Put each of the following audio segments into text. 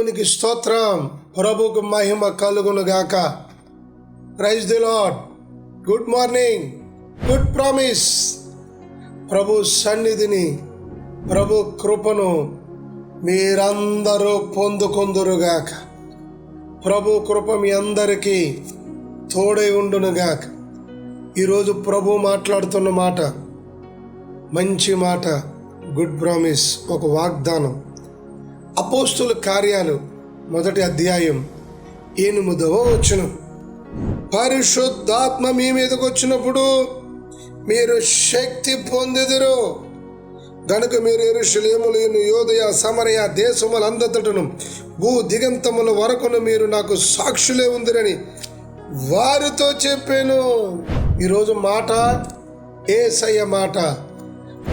దేవునికి స్తోత్రం. ప్రభుకు మహిమ కలుగును గాక praise the Lord good morning good promise ప్రభు సన్నిధిని ప్రభు కృపను మీరందరూ పొందుకొందురుగాక. ప్రభు కృప మీ అందరికీ తోడై ఉండునుగాక. ఈరోజు ప్రభు మాట్లాడుతున్న మాట మంచి మాట గుడ్ ప్రామిస్ ఒక వాగ్దానం. అపోస్తుల కార్యాలు మొదటి అధ్యాయం ఎనిమిదవ వచ్చును పరిశుద్ధాత్మ మీ మీదకు వచ్చినప్పుడు మీరు శక్తి పొందెదరు. గనుక మీరు ఎరుషులేములను యోదయ సమరయ దేశములందటను భూ దిగంతముల వరకును మీరు నాకు సాక్షులే ఉందిరని వారితో చెప్పాను. ఈరోజు మాట ఏసయ్య మాట.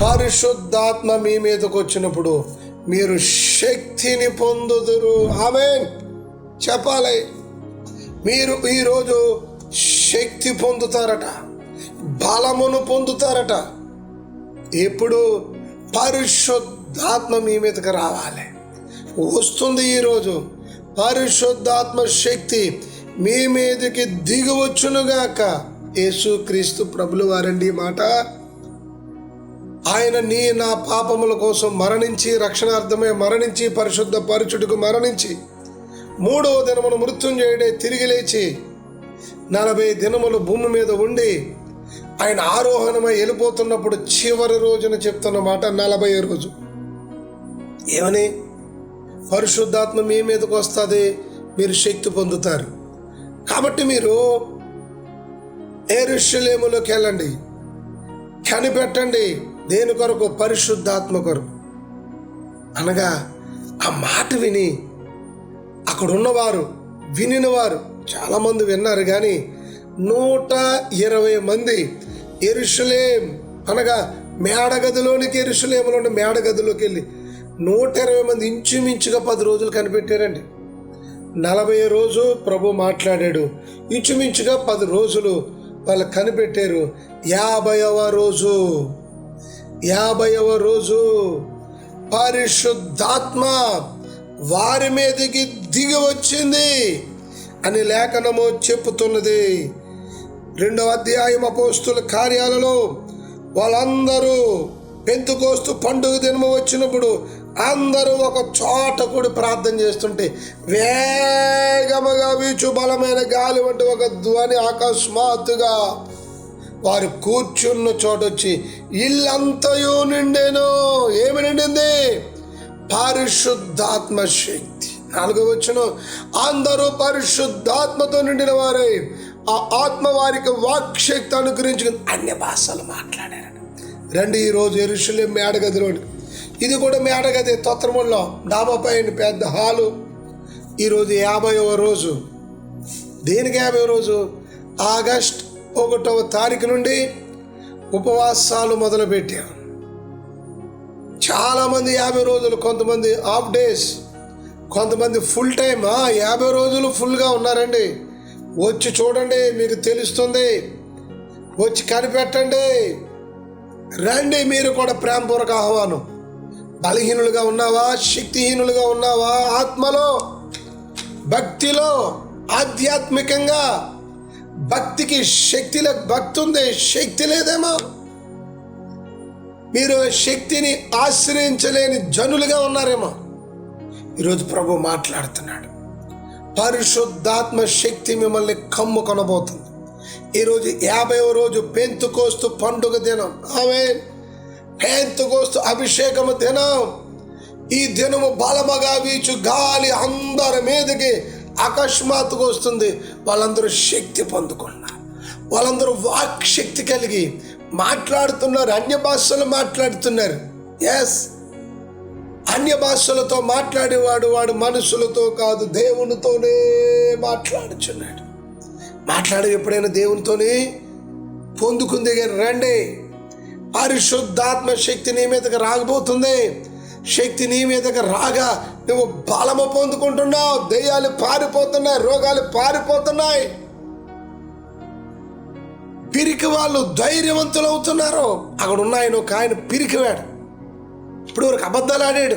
పరిశుద్ధాత్మ మీ మీదకు వచ్చినప్పుడు మీరు శక్తిని పొందుదురు. ఆమె చెప్పాలి. మీరు ఈరోజు శక్తి పొందుతారట. బలమును పొందుతారట. ఎప్పుడు పరిశుద్ధాత్మ మీ మీదకి రావాలి. వస్తుంది ఈరోజు పరిశుద్ధాత్మ శక్తి మీ మీదకి దిగవచ్చునుగాక యేసుక్రీస్తు ప్రభులు వారండి మాట. ఆయన నీ నా పాపముల కోసం మరణించి రక్షణార్థమే మరణించి పరిశుద్ధ పరుచుడికి మరణించి మూడవ దినమును మృత్యుంజయుడే తిరిగి లేచి నలభై దినములు భూమి మీద ఉండి ఆయన ఆరోహణమై వెళ్ళిపోతున్నప్పుడు చివరి రోజున చెప్తున్న మాట నలభై రోజు. ఏమని? పరిశుద్ధాత్మ మీ మీదకి వస్తుంది మీరు శక్తి పొందుతారు. కాబట్టి మీరు ఏరుషలేములోకి వెళ్ళండి కనిపెట్టండి దేని కొరకు పరిశుద్ధాత్మ కొరకు. అనగా ఆ మాట విని అక్కడ ఉన్నవారు వినినవారు చాలామంది విన్నారు కానీ నూట ఇరవై మంది ఎరుషులేం అనగా మేడగదిలోనికి ఎరుషులేములో ఉన్న మేడగదిలోకి వెళ్ళి నూట ఇరవై మంది ఇంచుమించుగా పది రోజులు కనిపెట్టారండి. నలభై రోజు ప్రభు మాట్లాడాడు. ఇంచుమించుగా పది రోజులు వాళ్ళు కనిపెట్టారు. యాభైవ రోజు. యాభైవ రోజు పరిశుద్ధాత్మ వారి మీదకి దిగి వచ్చింది అని లేఖనము చెప్పుతున్నది. రెండవ అధ్యాయం అపోస్తుల కార్యాలలో వాళ్ళందరూ పెంతుకోస్తు పండుగ దినము వచ్చినప్పుడు అందరూ ఒక చోట కూడి ప్రార్థన చేస్తుంటే వేగముగా వీచు బలమైన గాలి వంటి ఒక ధ్వని అకస్మాత్తుగా వారు కూర్చున్న చోటొచ్చి ఇల్లంతయు నిండేను. ఏమి నిండింది? పరిశుద్ధాత్మ శక్తి. నాలుగో వచ్చును అందరూ పరిశుద్ధాత్మతో నిండిన వారే. ఆ ఆత్మ వారికి వాక్శక్తి అనుగ్రహించుకుని అన్య భాషలు మాట్లాడారు రండి ఈరోజు ఎరుషులేం మేడగదిలోని ఇది కూడా మేడగది తొత్రముల్లో డాబాపై పెద్ద హాలు. ఈరోజు యాభైవ రోజు. దేనికి యాభై రోజు? ఆగస్ట్ ఒకటవ తారీఖు నుండి ఉపవాసాలు మొదలుపెట్టాం. చాలామంది యాభై రోజులు కొంతమంది హాఫ్ డేస్ కొంతమంది ఫుల్ టైమ్. యాభై రోజులు ఫుల్గా ఉన్నారండి. వచ్చి చూడండి మీకు తెలుస్తుంది. వచ్చి కనిపెట్టండి. రండి మీరు కూడా ప్రేమపూర్వక ఆహ్వానం. బలహీనులుగా ఉన్నావా? శక్తిహీనులుగా ఉన్నావా? ఆత్మలో భక్తిలో ఆధ్యాత్మికంగా భక్తికి శక్తిలో భక్తి ఉంది శక్తి లేదేమో. మీరు శక్తిని ఆశ్రయించలేని జనులుగా ఉన్నారేమో. ఈరోజు ప్రభు మాట్లాడుతున్నాడు. పరిశుద్ధాత్మ శక్తి మిమ్మల్ని కమ్ము కొనబోతుంది. ఈరోజు యాభైవ రోజు పెంతుకోస్తు పండుగ దినం. ఆమె పెంతుకోస్తు అభిషేకము దినం. ఈ దినము బలమగా వీచు గాలి అందరి మీదకి అకస్మాత్తుగా వస్తుంది. వాళ్ళందరూ శక్తి పొందుకున్నారు. వాళ్ళందరూ వాక్ శక్తి కలిగి మాట్లాడుతున్నారు అన్య భాషలు మాట్లాడుతున్నారు. ఎస్ అన్య భాషలతో మాట్లాడేవాడు వాడు మనుషులతో కాదు దేవునితోనే మాట్లాడుచున్నాడు. మాట్లాడే ఎప్పుడైనా దేవునితోనే? పొందుకుంది కానీ రండి. పరిశుద్ధాత్మ శక్తి నీ మీదకి రాగబోతుంది శక్తి నీ మీదకి రాగా నువ్వు బలము పొందుకుంటున్నావు. దెయ్యాలు పారిపోతున్నాయి రోగాలు పారిపోతున్నాయి. పిరికి వాళ్ళు ధైర్యవంతులు అవుతున్నారు అక్కడ ఉన్నాయని ఒక ఆయన పిరికివాడు. ఇప్పుడు వరకు అబద్ధాలు ఆడాడు.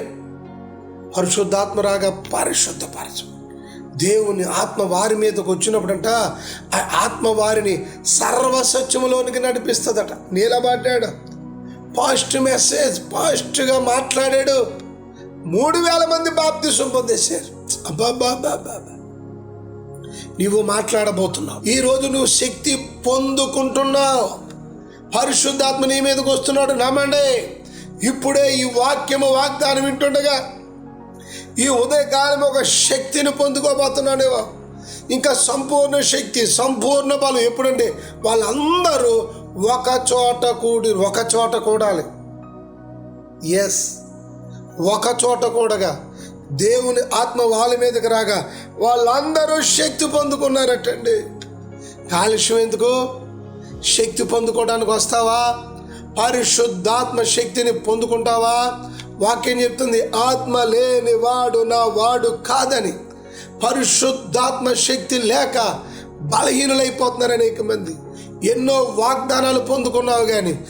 పరిశుద్ధాత్మ రాగా పరిశుద్ధపరచు. దేవుని ఆత్మ వారి మీదకు వచ్చినప్పుడంట ఆ ఆత్మ వారిని సర్వసత్యములోనికి నడిపిస్తుందట. నీలబడ్డాడు పాస్ట్ మెసేజ్ పాస్ట్గా మాట్లాడాడు. మూడు వేల మంది బాప్తిసం పొందేశారు. అబ్బాబ్బాబ్బాబ్బా నువ్వు మాట్లాడబోతున్నావు. ఈరోజు నువ్వు శక్తి పొందుకుంటున్నావు. పరిశుద్ధాత్మ నీ మీదకి వస్తున్నాడు. నమ్మండి. ఇప్పుడే ఈ వాక్యము వాగ్దానం వింటుండగా ఈ ఉదయకాలం ఒక శక్తిని పొందుకోబోతున్నాడేవో ఇంకా సంపూర్ణ శక్తి సంపూర్ణ బలం ఎప్పుడండి? వాళ్ళందరూ ఒక చోట కూడి ఒక చోట కూడాలి. ఎస్ ఒక చోట కూడగా. దేవుని ఆత్మ వాళ్ళ మీదకి రాగా వాళ్ళందరూ శక్తి పొందుకున్నారటండి. కాలుష్యం ఎందుకు? శక్తి పొందుకోవడానికి వస్తావా? పరిశుద్ధాత్మ శక్తిని పొందుకుంటావా? వాక్యం చెప్తుంది ఆత్మ లేని వాడు నా వాడు కాదని పరిశుద్ధాత్మ శక్తి లేక బలహీనులైపోతున్నారు అనేక మంది ఎన్నో వాగ్దానాలు పొందుకున్నావు కానీ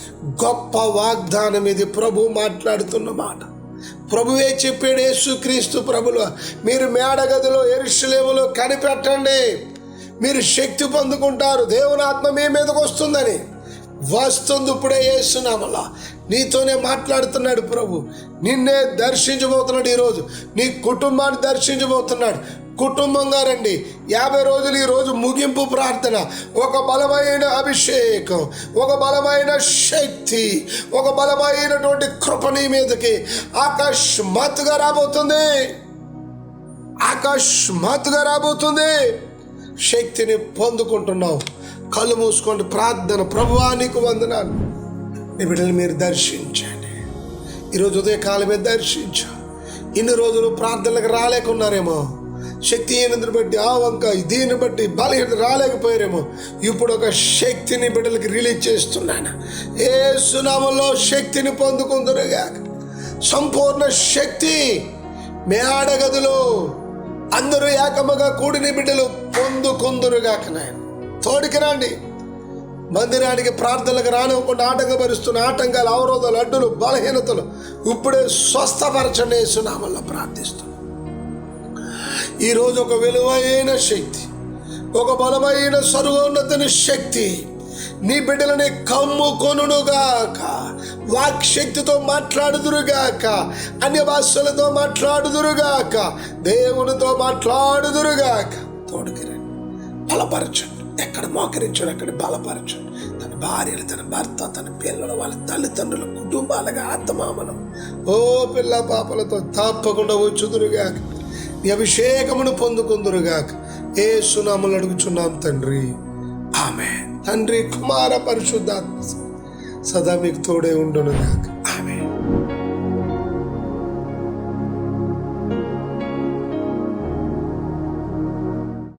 గొప్ప వాగ్దానం ఇది. ప్రభు మాట్లాడుతున్న మాట. ప్రభువే చెప్పాడు యేసుక్రీస్తు ప్రభులు మీరు మేడగదిలో ఎరుషులేములో కనిపెట్టండి. మీరు శక్తి పొందుకుంటారు. దేవుని ఆత్మ మీ మీదకి వస్తుందని. వస్తుంది ఇప్పుడే వేస్తున్నామలా నీతోనే మాట్లాడుతున్నాడు ప్రభు. నిన్నే దర్శించబోతున్నాడు ఈరోజు. నీ కుటుంబాన్ని దర్శించబోతున్నాడు. కుటుంబంగా రండి యాభై రోజులు ఈ రోజు ముగింపు ప్రార్థన. ఒక బలమైన అభిషేకం ఒక బలమైన శక్తి ఒక బలమైనటువంటి కృపణి మీదకి. అకస్మాత్తుగా రాబోతుంది. అకస్మాత్తుగా రాబోతుంది. శక్తిని పొందుకుంటున్నావు. కళ్ళు మూసుకోండి ప్రార్థన. ప్రభువానికి వందనాలు. నీ బిడ్డలు మీరు దర్శించండి. ఈరోజు ఉదయకాలమే దర్శించు. ఇన్ని రోజులు ప్రార్థనలకు రాలేకున్నారేమో. శక్తిహీనతను బట్టి ఆ వంక దీన్ని బట్టి బలహీనత రాలేకపోయారేమో. ఇప్పుడు ఒక శక్తిని బిడ్డలకి రిలీజ్ చేస్తున్నాను. ఏ సునామంలో శక్తిని పొందుకుందరుగా సంపూర్ణ శక్తి మేడగదులు అందరూ ఏకముగా కూడిన బిడ్డలు పొందుకుందరుగాక నాయన. తోడికి రండి. మందిరానికి ప్రార్థనలకు రానివ్వకుండా ఆటంకపరుస్తున్న ఆటంకాలు అవరోధాలు అడ్డులు బలహీనతలు ఇప్పుడే స్వస్థపరచండి సునామల్లో ప్రార్థిస్తున్నాను. ఈరోజు ఒక విలువైన శక్తి ఒక బలమైన సర్వోన్నతని శక్తి నీ బిడ్డలని కమ్ము కొనుగాక వాక్ శక్తితో మాట్లాడుదురుగాక అన్య భాషలతో మాట్లాడుదురుగాక దేవునితో మాట్లాడుదురుగాక. తోడుకిరండి బలపరచండి. ఎక్కడ మోకరించాడు అక్కడ బలపరచండి. తన భార్యలు తన భర్త తన పిల్లలు వాళ్ళ తల్లిదండ్రుల కుటుంబాలుగా ఆత్మామనం. ఓ పిల్ల పాపలతో తప్పకుండా వచ్చుదురుగాక. నీ అభిషేకమును పొందుకుందురుగాక. ఏ సునాములు అడుగుచున్నాం తండ్రి. ఆమె తండ్రి కుమార పరిశుద్ధాత్మ సదా మీకు తోడే ఉండునుగాక.